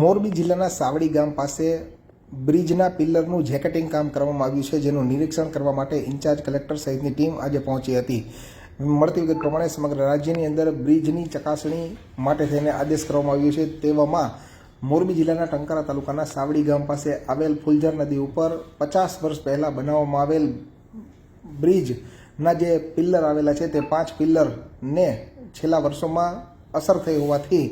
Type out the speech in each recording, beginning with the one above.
મોરબી જિલ્લાના સાવડી ગામ પાસે બ્રિજના પિલ્લરનું જેકેટિંગ કામ કરવામાં આવ્યું છે, જેનું નિરીક્ષણ કરવા માટે ઇન્ચાર્જ કલેક્ટર સહિતની ટીમ આજે પહોંચી હતી. મળતી વિગત પ્રમાણે સમગ્ર રાજ્યની અંદર બ્રિજની ચકાસણી માટે થઈને આદેશ કરવામાં આવ્યો છે. તેવામાં મોરબી જિલ્લાના ટંકારા તાલુકાના સાવડી ગામ પાસે આવેલ ફુલઝર નદી ઉપર પચાસ વર્ષ પહેલાં બનાવવામાં આવેલ બ્રિજના જે પિલ્લર આવેલા છે, તે પાંચ પિલ્લરને છેલ્લા વર્ષોમાં અસર થઈ હોવાથી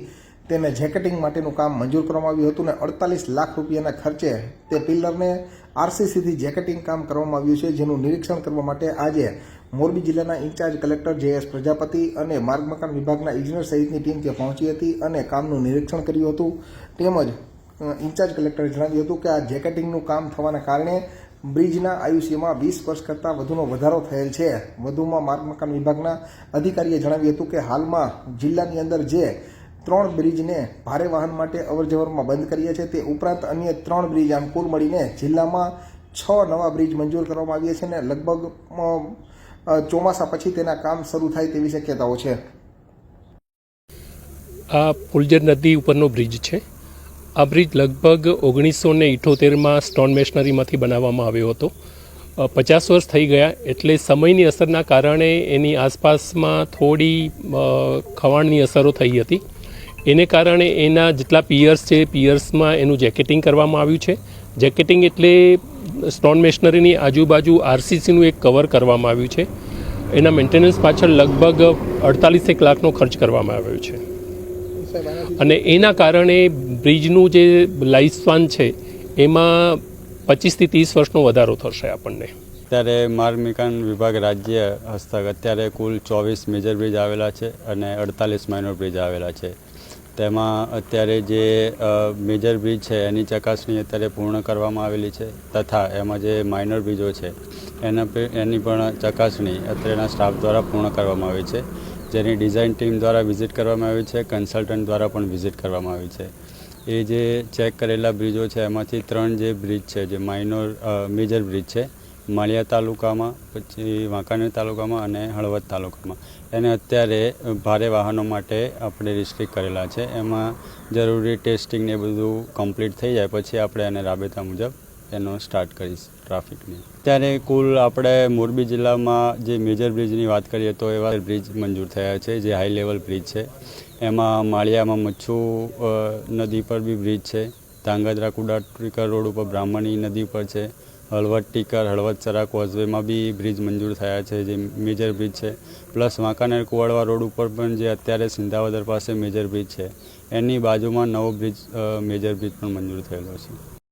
તેને જેકેટિંગ માટેનું કામ મંજૂર કરવામાં આવ્યું હતું ને અડતાલીસ લાખ રૂપિયાના ખર્ચે તે પિલ્લરને આરસીસીથી જેકેટિંગ કામ કરવામાં આવ્યું છે, જેનું નિરીક્ષણ કરવા માટે આજે મોરબી જિલ્લાના incharge collector J S Prajapati અને માર્ગ મકાન વિભાગના ઇજનેર સહિતની ટીમ ત્યાં પહોંચી હતી અને કામનું નિરીક્ષણ કર્યું હતું. તેમજ ઇન્ચાર્જ કલેક્ટરે જણાવ્યું હતું કે આ જેકેટિંગનું કામ થવાના કારણે બ્રિજના આયુષ્યમાં વીસ વર્ષ કરતાં વધુનો વધારો થયેલ છે. વધુમાં માર્ગ મકાન વિભાગના અધિકારીએ જણાવ્યું હતું કે હાલમાં જિલ્લાની અંદર જે ત્રણ બ્રિજને ભારે વાહન માટે અવરજવરમાં બંધ કરીએ છે તે ઉપરાંત અન્ય ત્રણ બ્રિજ આમ કુલ મળીને જિલ્લામાં છ નવા બ્રિજ મંજૂર કરવામાં આવ્યા છે અને લગભગ ચોમાસા પછી તેના કામ શરૂ થાય તેવી શક્યતાઓ છે. આ ફુલજર નદી ઉપરનો બ્રિજ છે. આ બ્રિજ લગભગ ઓગણીસો ને ઇઠોતેરમાં સ્ટોન મેશનરીમાંથી બનાવવામાં આવ્યો હતો. પચાસ વર્ષ થઈ ગયા એટલે સમયની અસરના કારણે એની આસપાસમાં થોડી ખવાણની અસરો થઈ હતી. એને કારણે એના જેટલા પિયર્સ છે, પિયર્સમાં એનું જેકેટિંગ કરવામાં આવ્યું છે. જેકેટિંગ એટલે સ્ટોન મેશનરીની આજુબાજુ આરસીસીનું એક કવર કરવામાં આવ્યું છે. એના મેન્ટેનન્સ પાછળ લગભગ અડતાલીસેક લાખનો ખર્ચ કરવામાં આવ્યો છે. અને એના કારણે બ્રિજનું જે લાઈફસ્પાન છે, એમાં પચીસથી ત્રીસ વર્ષનો વધારો થશે આપણને. અત્યારે માર્ગ મકાન વિભાગ રાજ્ય હસ્તક, અત્યારે કુલ ચોવીસ મેજર બ્રિજ આવેલા છે અને અડતાલીસ માઇનોર બ્રિજ આવેલા છે. તેમાં અત્યારે જે મેજર બ્રિજ છે, એની ચકાસણી અત્યારે પૂર્ણ કરવામાં આવેલી છે, તથા એમાં જે માઇનર બ્રિજો છે, એના એની પણ ચકાસણી અત્યારના સ્ટાફ દ્વારા પૂર્ણ કરવામાં આવી છે. જેની ડિઝાઇન ટીમ દ્વારા વિઝિટ કરવામાં આવી છે કન્સલ્ટન્ટ દ્વારા પણ વિઝિટ કરવામાં આવી છે. એ જે ચેક કરેલા બ્રિજો છે, એમાંથી ત્રણ જે બ્રિજ છે, જે માઇનોર મેજર બ્રિજ છે માળિયા તાલુકામાં, પછી વાંકાનેર તાલુકામાં અને હળવદ તાલુકામાં. એને અત્યારે ભારે વાહનો માટે આપણે રિસ્ટ્રિક્ટ કરેલા છે. એમાં જરૂરી ટેસ્ટિંગ ને બધું કમ્પ્લીટ થઈ જાય, પછી આપણે એને રાબેતા મુજબ એનો સ્ટાર્ટ કરીશ ટ્રાફિકની ત્યારે કુલ આપણે મોરબી જિલ્લામાં જે મેજર બ્રિજની વાત કરીએ તો એવા બ્રિજ મંજૂર થયા છે, જે હાઈ લેવલ બ્રિજ છે. એમાં માળિયામાં મચ્છુ નદી પર બી બ્રિજ છે. ધાંગધ્રા કુડાટીકર રોડ ઉપર બ્રાહ્મણી નદી પર છે. હળવદ ટીકર, હળવદ ચરા કોઝવેમાં બી બ્રિજ મંજૂર થયા છે, જે મેજર બ્રિજ છે. પ્લસ વાંકાનેર કુવાડવા રોડ ઉપર પણ જે અત્યારે સિંધાવદર પાસે મેજર બ્રિજ છે. એની બાજુમાં નવો બ્રિજ મેજર બ્રિજ પણ મંજૂર થયેલો છે.